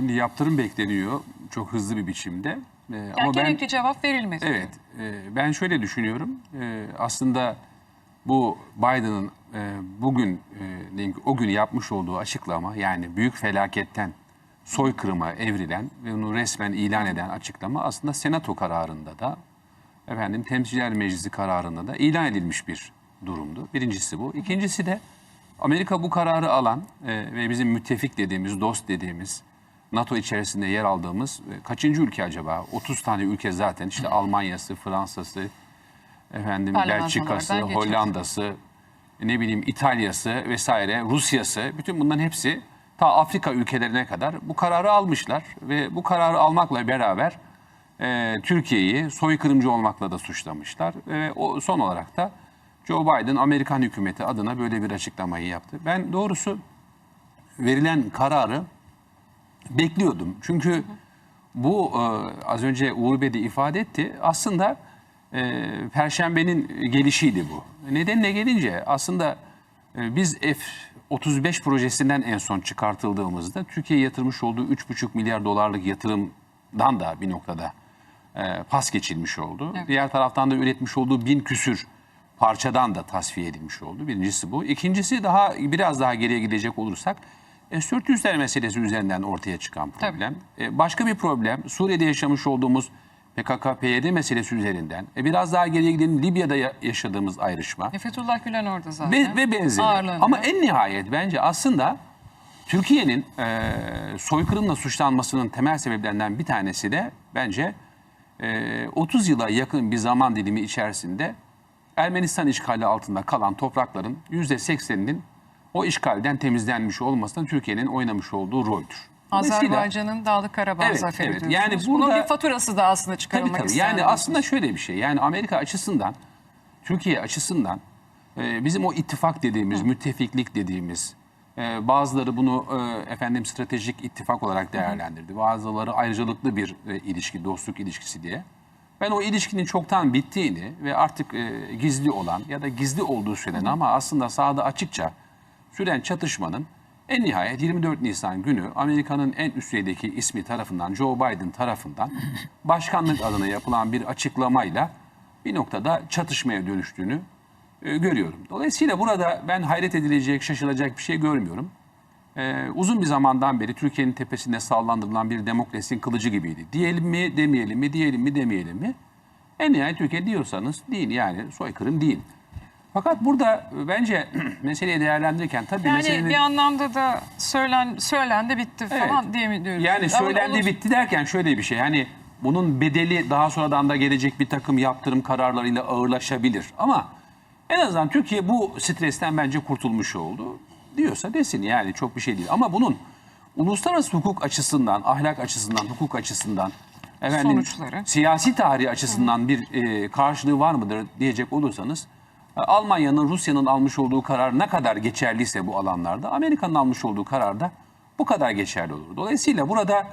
Şimdi yaptırım bekleniyor çok hızlı bir biçimde. Ee, Yani ama ben gerekli cevap verilmedi. evet e, ben şöyle düşünüyorum. E, aslında bu Biden'ın e, bugün e, o gün yapmış olduğu açıklama yani büyük felaketten soykırıma evrilen ve onu resmen ilan eden açıklama aslında Senato kararında da efendim Temsilciler Meclisi kararında da ilan edilmiş bir durumdu. Birincisi bu. İkincisi de Amerika bu kararı alan e, ve bizim müttefik dediğimiz, dost dediğimiz, NATO içerisinde yer aldığımız e, kaçıncı ülke acaba? 30 tane ülke zaten işte Almanya'sı, Fransa'sı, efendim Belçika'sı. Hollanda'sı, ne bileyim İtalya'sı vesaire, Rusya'sı bütün bunların hepsi ta Afrika ülkelerine kadar bu kararı almışlar ve bu kararı almakla beraber e, Türkiye'yi soykırımcı olmakla da suçlamışlar ve o son olarak da Joe Biden Amerikan hükümeti adına böyle bir açıklamayı yaptı. Ben doğrusu verilen kararı bekliyordum. Çünkü bu e, az önce Uğur Bey de ifade etti. Aslında e, Perşembenin gelişiydi bu. Nedenine gelince aslında e, biz F-35 projesinden en son çıkartıldığımızda Türkiye'ye yatırmış olduğu 3,5 milyar dolarlık yatırımdan da bir noktada e, pas geçilmiş oldu. Evet. Diğer taraftan da üretmiş olduğu bin küsür parçadan da tasfiye edilmiş oldu. Birincisi bu. İkincisi daha biraz daha geriye gidecek olursak S-400'ler meselesi üzerinden ortaya çıkan problem. E, başka bir problem Suriye'de yaşamış olduğumuz PKK-PYD meselesi üzerinden. E, biraz daha geriye gidelim Libya'da ya- yaşadığımız ayrışma. E, Fethullah Gülen orada zaten. Ve, ve benzeri. Ağırlanıyor. Ama en nihayet bence aslında Türkiye'nin e, soykırımla suçlanmasının temel sebeplerinden bir tanesi de bence e, 30 yıla yakın bir zaman dilimi içerisinde Ermenistan işgali altında kalan toprakların %80'inin o işgalden temizlenmiş olmasında Türkiye'nin oynamış olduğu roldür. Azerbaycan'ın Dağlık Karabağ Evet, zaferi evet. diyorsunuz. Yani Bunun burada- bir faturası da aslında Tabii çıkarılmak tabii. istendi. Yani aslında şöyle bir şey. Yani Amerika açısından, Türkiye açısından e, bizim o ittifak dediğimiz, müttefiklik dediğimiz, e, bazıları bunu e, efendim stratejik ittifak olarak değerlendirdi. Bazıları ayrıcalıklı bir e, ilişki, dostluk ilişkisi diye. Ben o ilişkinin çoktan bittiğini ve artık e, gizli olan ya da gizli olduğu söylenen ama aslında sahada açıkça süren çatışmanın en nihayet 24 Nisan günü Amerika'nın en üst düzeydeki ismi tarafından Joe Biden tarafından başkanlık adına yapılan bir açıklamayla bir noktada çatışmaya dönüştüğünü e, görüyorum. Dolayısıyla burada ben hayret edilecek, şaşılacak bir şey görmüyorum. Ee, uzun bir zamandan beri Türkiye'nin tepesinde sallandırılan bir demokrasinin kılıcı gibiydi. Diyelim mi, demeyelim mi, diyelim mi, demeyelim mi? En nihayet Türkiye diyorsanız değil yani soykırım değil. Fakat burada e, bence meseleyi değerlendirirken tabii Yani meselenin... bir anlamda da söylen, söylendi bitti falan diye mi diyoruz? Yani söylendi olur- bitti derken şöyle bir şey. Hani bunun bedeli daha sonradan da gelecek bir takım yaptırım kararlarıyla ağırlaşabilir. Ama en azından Türkiye bu stresten bence kurtulmuş oldu. Diyorsa desin yani çok bir şey değil. Ama bunun uluslararası hukuk açısından, ahlak açısından, hukuk açısından, efendim, Sonuçları. siyasi tarihi açısından bir e, karşılığı var mıdır diyecek olursanız Almanya'nın, Rusya'nın almış olduğu karar ne kadar geçerliyse bu alanlarda Amerika'nın almış olduğu karar da bu kadar geçerli olur. Dolayısıyla burada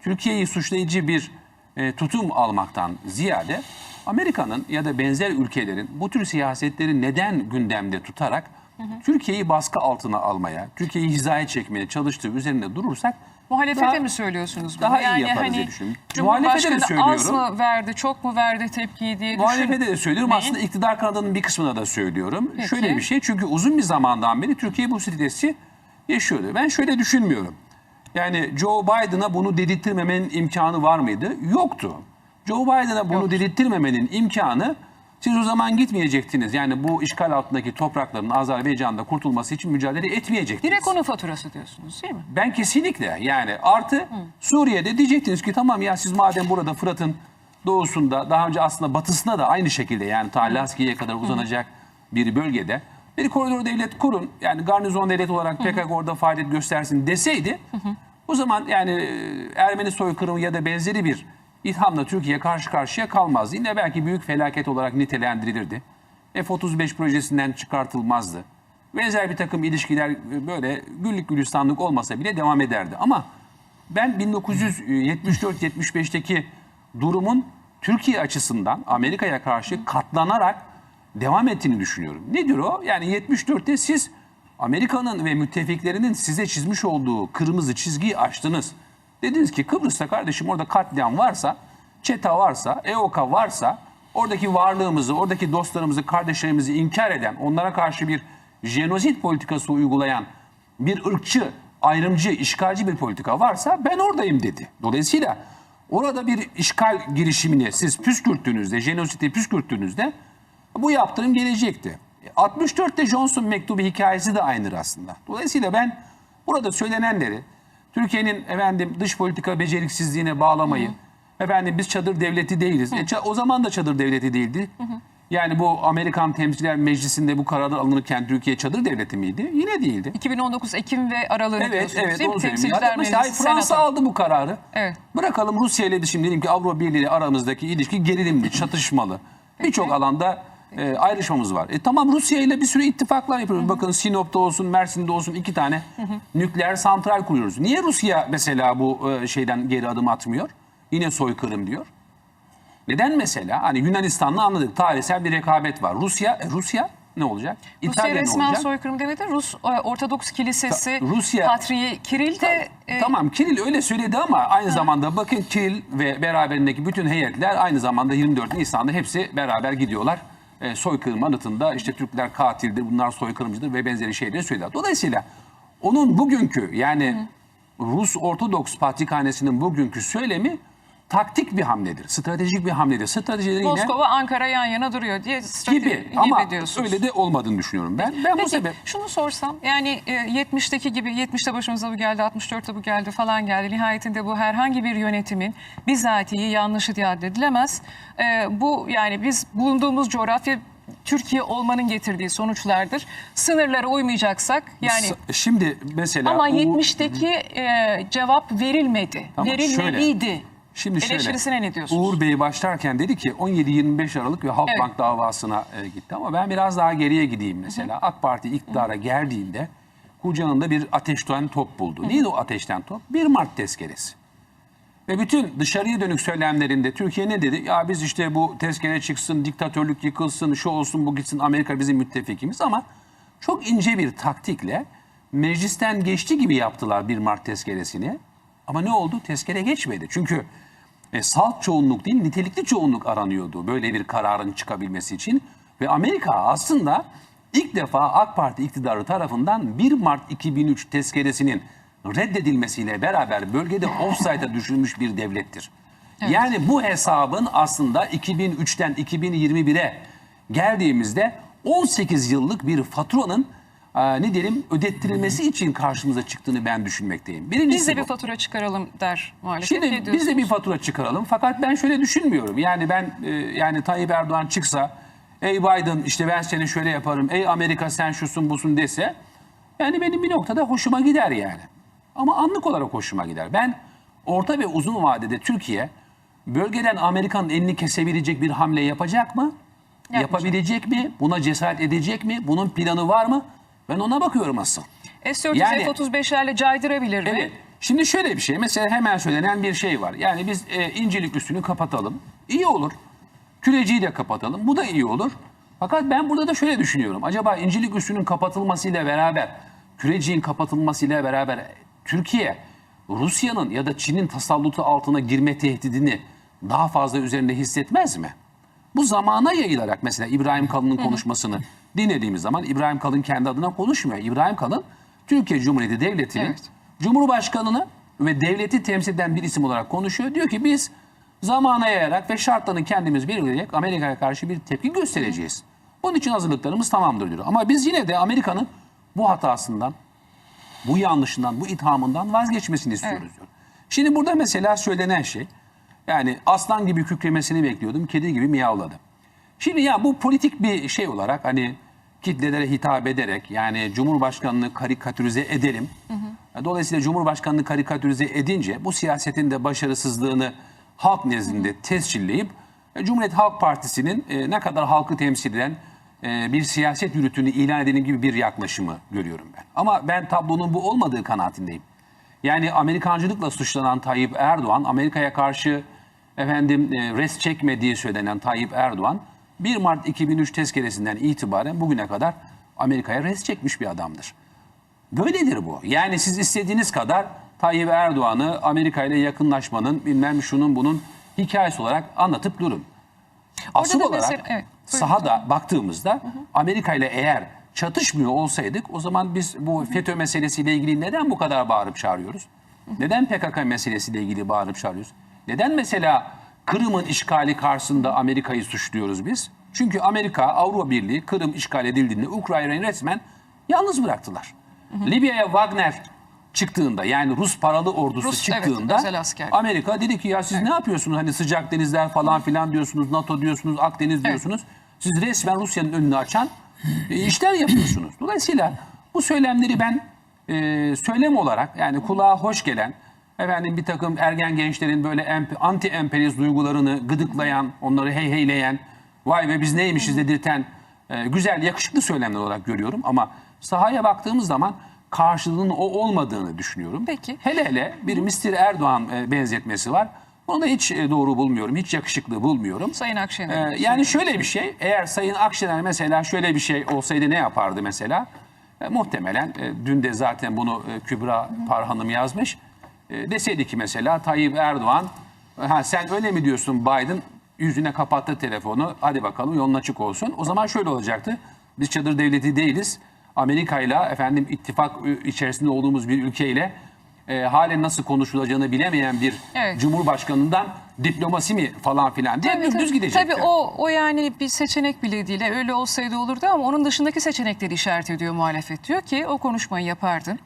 Türkiye'yi suçlayıcı bir e, tutum almaktan ziyade Amerika'nın ya da benzer ülkelerin bu tür siyasetleri neden gündemde tutarak Türkiye'yi baskı altına almaya, Türkiye'yi hizaya çekmeye çalıştığı üzerinde durursak Muhalefete daha- mi söylüyorsunuz bunu? daha iyi yani yaparız hani diye düşünüyorum. Muhalefete de Cumhurbaşkanı az söylüyorum. mı verdi, çok mu verdi tepkiyi diye Muhalefete de söylüyorum. düşünmeyin. Aslında iktidar kanadının bir kısmına da söylüyorum. Peki. Şöyle bir şey. Çünkü uzun bir zamandan beri Türkiye bu stresi yaşıyordu. Ben şöyle düşünmüyorum. Yani Joe Biden'a bunu dedirtmemenin imkanı var mıydı? Yoktu. Joe Biden'a bunu dedirtmemenin imkanı siz o zaman gitmeyecektiniz. Yani bu işgal altındaki toprakların Azerbaycan'da kurtulması için mücadele etmeyecektiniz. Direkt onun faturası diyorsunuz değil mi? Ben kesinlikle yani artı Suriye'de diyecektiniz ki tamam ya siz madem burada Fırat'ın doğusunda daha önce aslında batısına da aynı şekilde yani ta Laski'ye kadar uzanacak bir bölgede bir koridor devlet kurun yani garnizon devlet olarak PKK orada faaliyet göstersin deseydi o zaman yani Ermeni soykırımı ya da benzeri bir ithamla Türkiye karşı karşıya kalmazdı. Yine belki büyük felaket olarak nitelendirilirdi. F-35 projesinden çıkartılmazdı benzer bir takım ilişkiler e, böyle güllük gülistanlık olmasa bile devam ederdi. Ama ben 1974-75'teki durumun Türkiye açısından Amerika'ya karşı katlanarak devam ettiğini düşünüyorum. Nedir o? Yani 74'te siz Amerika'nın ve müttefiklerinin size çizmiş olduğu kırmızı çizgiyi aştınız. Dediniz ki Kıbrıs'ta kardeşim orada katliam varsa, çeta varsa, EOKA varsa oradaki varlığımızı, oradaki dostlarımızı, kardeşlerimizi inkar eden, onlara karşı bir jenozit politikası uygulayan bir ırkçı, ayrımcı, işgalci bir politika varsa ben oradayım dedi. Dolayısıyla orada bir işgal girişimini siz püskürttüğünüzde, jenositi püskürttüğünüzde bu yaptırım gelecekti. 64'te Johnson mektubu hikayesi de aynıdır aslında. Dolayısıyla ben burada söylenenleri Türkiye'nin efendim dış politika beceriksizliğine bağlamayı, efendim biz çadır devleti değiliz. E, o zaman da çadır devleti değildi. Yani bu Amerikan Temsilciler Meclisi'nde bu kararlar alınırken Türkiye çadır devleti miydi? Yine değildi. 2019 Ekim ve aralığını Evet, diyorsunuz evet değil mi? Temsilciler Meclisi, Fransa Senato. aldı bu kararı. Evet. Bırakalım Rusya ile şimdi diyelim ki Avrupa Birliği ile aramızdaki ilişki gerilimli, çatışmalı. Birçok alanda e, ayrışmamız var. E, tamam Rusya ile bir sürü ittifaklar yapıyoruz. Bakın Sinop'ta olsun, Mersin'de olsun iki tane nükleer santral kuruyoruz. Niye Rusya mesela bu e, şeyden geri adım atmıyor? Yine soykırım diyor. Neden mesela? Hani Yunanistan'la anladık. Tarihsel bir rekabet var. Rusya, e, Rusya ne olacak? Rusya İtalya ne resmen olacak? soykırım demedi. Rus e, Ortodoks Kilisesi, Ta- Rusya- Patriği Kiril de e, Tamam Kiril öyle söyledi ama aynı zamanda bakın Kiril ve beraberindeki bütün heyetler aynı zamanda 24 Nisan'da hepsi beraber gidiyorlar. E, soykırım anıtında işte Türkler katildir, bunlar soykırımcıdır ve benzeri şeyleri söylediler. Dolayısıyla onun bugünkü yani Rus Ortodoks Patrikhanesi'nin bugünkü söylemi taktik bir hamledir, stratejik bir hamledir. Stratejileri yine Moskova Ankara yan yana duruyor diye strateji gibi ama diyorsunuz. öyle de olmadığını düşünüyorum ben. Ben bu Peki sebep şunu sorsam yani e, 70'teki gibi 70'te başımıza bu geldi 64'te bu geldi falan geldi. Nihayetinde bu herhangi bir yönetimin bizatihi yanlışı diye addedilemez. E, bu yani biz bulunduğumuz coğrafya Türkiye olmanın getirdiği sonuçlardır. Sınırlara uymayacaksak yani şimdi mesela ama o- 70'teki e, cevap verilmedi. Tamam, Verilmeliydi. Şimdi şöyle, Eleştirisine ne diyorsunuz? Uğur Bey başlarken dedi ki 17-25 Aralık ve Halkbank Evet. davasına e, gitti. Ama ben biraz daha geriye gideyim mesela. AK Parti iktidara geldiğinde kucağında bir ateşten top buldu. Neydi o ateşten top? 1 Mart tezkeresi. Ve bütün dışarıya dönük söylemlerinde Türkiye ne dedi? Ya biz işte bu tezkere çıksın, diktatörlük yıkılsın, şu olsun bu gitsin, Amerika bizim müttefikimiz ama çok ince bir taktikle meclisten geçti gibi yaptılar 1 Mart tezkeresini. Ama ne oldu? Tezkere geçmedi. Çünkü e, salt çoğunluk değil, nitelikli çoğunluk aranıyordu böyle bir kararın çıkabilmesi için. Ve Amerika aslında ilk defa AK Parti iktidarı tarafından 1 Mart 2003 tezkeresinin reddedilmesiyle beraber bölgede offside'a düşürülmüş bir devlettir. Yani bu hesabın aslında 2003'ten 2021'e geldiğimizde 18 yıllık bir faturanın e, ne diyelim ödettirilmesi için karşımıza çıktığını ben düşünmekteyim. Birincisi Biz de bu. bir fatura çıkaralım der muhalefet. Şimdi biz de bir fatura çıkaralım. Fakat ben şöyle düşünmüyorum. Yani ben e, yani Tayyip Erdoğan çıksa, ey Biden işte ben seni şöyle yaparım, ey Amerika sen şusun busun dese, yani benim bir noktada hoşuma gider yani. Ama anlık olarak hoşuma gider. Ben orta ve uzun vadede Türkiye bölgeden Amerika'nın elini kesebilecek bir hamle yapacak mı? Yapabilecek mi? Buna cesaret edecek mi? Bunun planı var mı? Ben ona bakıyorum asıl. S-400 Yani- F-35'lerle caydırabilir mi? Evet. Şimdi şöyle bir şey. Mesela hemen söylenen bir şey var. Yani biz e, incelik üstünü kapatalım. İyi olur. Küreciyi de kapatalım. Bu da iyi olur. Fakat ben burada da şöyle düşünüyorum. Acaba incelik üstünün kapatılmasıyla beraber, küreciğin kapatılmasıyla beraber Türkiye, Rusya'nın ya da Çin'in tasallutu altına girme tehdidini daha fazla üzerinde hissetmez mi? Bu zamana yayılarak mesela İbrahim Kalın'ın konuşmasını dinlediğimiz zaman İbrahim Kalın kendi adına konuşmuyor. İbrahim Kalın Türkiye Cumhuriyeti Devleti'nin Evet. Cumhurbaşkanını ve devleti temsil eden bir isim olarak konuşuyor. Diyor ki biz zamana yayarak ve şartlarını kendimiz belirleyerek Amerika'ya karşı bir tepki göstereceğiz. Bunun için hazırlıklarımız tamamdır diyor. Ama biz yine de Amerika'nın bu hatasından, bu yanlışından, bu ithamından vazgeçmesini istiyoruz Evet. diyor. Şimdi burada mesela söylenen şey, yani aslan gibi kükremesini bekliyordum, kedi gibi miyavladı. Şimdi ya bu politik bir şey olarak hani kitlelere hitap ederek yani Cumhurbaşkanını karikatürize edelim. Dolayısıyla Cumhurbaşkanını karikatürize edince bu siyasetin de başarısızlığını halk nezdinde tescilleyip e, Cumhuriyet Halk Partisi'nin e, ne kadar halkı temsil eden e, bir siyaset yürütünü ilan edelim gibi bir yaklaşımı görüyorum ben. Ama ben tablonun bu olmadığı kanaatindeyim. Yani Amerikancılıkla suçlanan Tayyip Erdoğan, Amerika'ya karşı efendim e, res çekmediği söylenen Tayyip Erdoğan 1 Mart 2003 tezkeresinden itibaren bugüne kadar Amerika'ya res çekmiş bir adamdır. Böyledir bu. Yani siz istediğiniz kadar Tayyip Erdoğan'ı Amerika ile yakınlaşmanın bilmem şunun bunun hikayesi olarak anlatıp durun. Asıl olarak mesela- evet, sahada baktığımızda Amerika ile eğer çatışmıyor olsaydık o zaman biz bu FETÖ meselesiyle ilgili neden bu kadar bağırıp çağırıyoruz? Neden PKK meselesiyle ilgili bağırıp çağırıyoruz? Neden mesela Kırım'ın işgali karşısında Amerika'yı suçluyoruz biz? Çünkü Amerika, Avrupa Birliği Kırım işgal edildiğinde Ukrayna'yı resmen yalnız bıraktılar. Libya'ya Wagner çıktığında yani Rus paralı ordusu Rus, evet, çıktığında asker. Amerika dedi ki ya siz ne yapıyorsunuz? Hani sıcak denizler falan filan diyorsunuz, NATO diyorsunuz, Akdeniz diyorsunuz. Siz resmen Rusya'nın önünü açan e, işler yapıyorsunuz. Dolayısıyla bu söylemleri ben e, söylem olarak yani kulağa hoş gelen efendim bir takım ergen gençlerin böyle emp- anti emperyalist duygularını gıdıklayan, onları hey heyleyen, vay be biz neymişiz dedirten e, güzel, yakışıklı söylemler olarak görüyorum. Ama sahaya baktığımız zaman karşılığının o olmadığını düşünüyorum. Peki. Hele hele bir Mr. Erdoğan e, benzetmesi var. Onu da hiç e, doğru bulmuyorum, hiç yakışıklı bulmuyorum. Sayın Akşener. Ee, yani şöyle bir şey, eğer Sayın Akşener mesela şöyle bir şey olsaydı ne yapardı mesela? E, muhtemelen e, dün de zaten bunu e, Kübra Parhanım yazmış. E, deseydi ki mesela Tayyip Erdoğan, ha sen öyle mi diyorsun Biden? Yüzüne kapattı telefonu, hadi bakalım yolun açık olsun. O zaman şöyle olacaktı, biz çadır devleti değiliz. Amerika ile efendim ittifak içerisinde olduğumuz bir ülkeyle e, halen nasıl konuşulacağını bilemeyen bir Evet. Cumhurbaşkanından diplomasi mi falan filan diye Tabii, tabii. gidecekti. Tabii o, o yani bir seçenek bile değil. Öyle olsaydı olurdu ama onun dışındaki seçenekleri işaret ediyor muhalefet. Diyor ki o konuşmayı yapardın.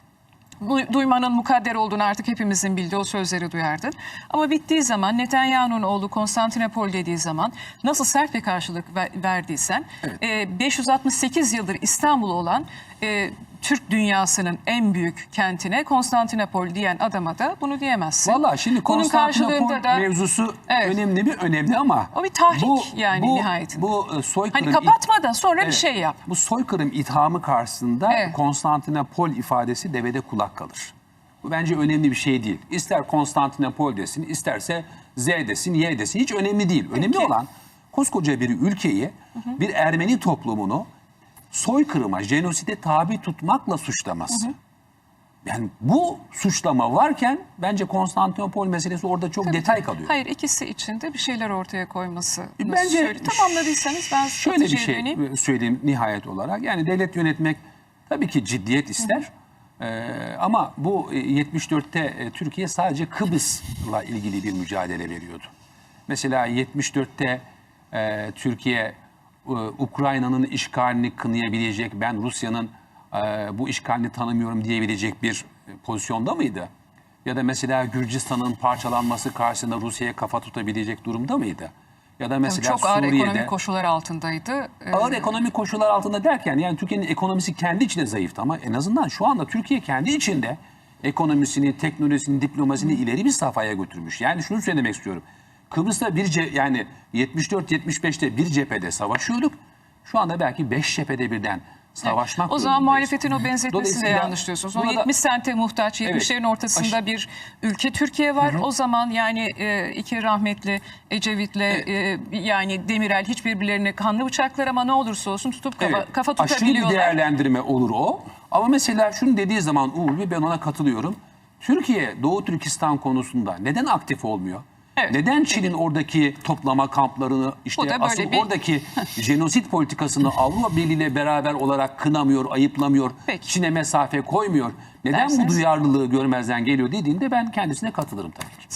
Du- Duymanın mukadder olduğunu artık hepimizin bildiği o sözleri duyardın. Ama bittiği zaman Netanyahu'nun oğlu Konstantinopol dediği zaman nasıl sert bir karşılık ver- verdiysen e, 568 yıldır İstanbul olan e, Türk dünyasının en büyük kentine Konstantinopol diyen adama da bunu diyemezsin. Valla şimdi Konstantinopol da- mevzusu Evet. önemli mi? Önemli ama O bir tahrik yani nihayetinde. Bu e, soykırım... Hani kapatma da sonra bir Evet. şey yap. Bu soykırım ithamı karşısında Evet. Konstantinopol ifadesi devede kulak kalır. Bu bence önemli bir şey değil. İster Konstantinopol desin, isterse Z desin, Y desin. Hiç önemli değil. Önemli Peki. olan koskoca bir ülkeyi, bir Ermeni toplumunu soykırıma, jenoside tabi tutmakla suçlaması. Yani bu suçlama varken bence Konstantinopol meselesi orada çok detay kalıyor. Hayır ikisi için de bir şeyler ortaya koyması. Bence tamamladıysanız ben şöyle bir şey döneyim. söyleyeyim nihayet olarak. Yani devlet yönetmek tabii ki ciddiyet ister. Ee, ama bu e, 74'te e, Türkiye sadece Kıbrıs'la ilgili bir mücadele veriyordu. Mesela 74'te e, Türkiye e, Ukrayna'nın işgalini kınayabilecek, ben Rusya'nın e, bu işgalini tanımıyorum diyebilecek bir e, pozisyonda mıydı? Ya da mesela Gürcistan'ın parçalanması karşısında Rusya'ya kafa tutabilecek durumda mıydı? Ya da mesela Çok ağır Suriye'de ekonomik koşullar altındaydı. Ee, ağır ekonomik koşullar altında derken yani Türkiye'nin ekonomisi kendi içinde zayıftı ama en azından şu anda Türkiye kendi içinde ekonomisini, teknolojisini, diplomasini ileri bir safhaya götürmüş. Yani şunu söylemek istiyorum. Kıbrıs'ta bir ce- yani 74-75'te bir cephede savaşıyorduk. Şu anda belki 5 cephede birden savaşmak O zaman muhalefetin o benzetmesi de yanlış diyorsunuz. O buna da- 70 sente muhtaç, 70'lerin ortasında Aş- bir ülke Türkiye var. O zaman yani e, iki rahmetli Ecevit'le e, yani Demirel hiç birbirlerine kanlı bıçaklar ama ne olursa olsun tutup kafa, Evet, kafa Aşırı bir tutabiliyorlar. değerlendirme olur o. Ama mesela şunu dediği zaman Uğur ben ona katılıyorum. Türkiye Doğu Türkistan konusunda neden aktif olmuyor? Evet. Neden Çin'in oradaki toplama kamplarını O işte da böyle asıl bir- oradaki jenosit politikasını Avrupa Birliği ile beraber olarak kınamıyor, ayıplamıyor, Peki. Çin'e mesafe koymuyor? Neden Derseniz- bu duyarlılığı görmezden geliyor dediğinde ben kendisine katılırım tabii ki.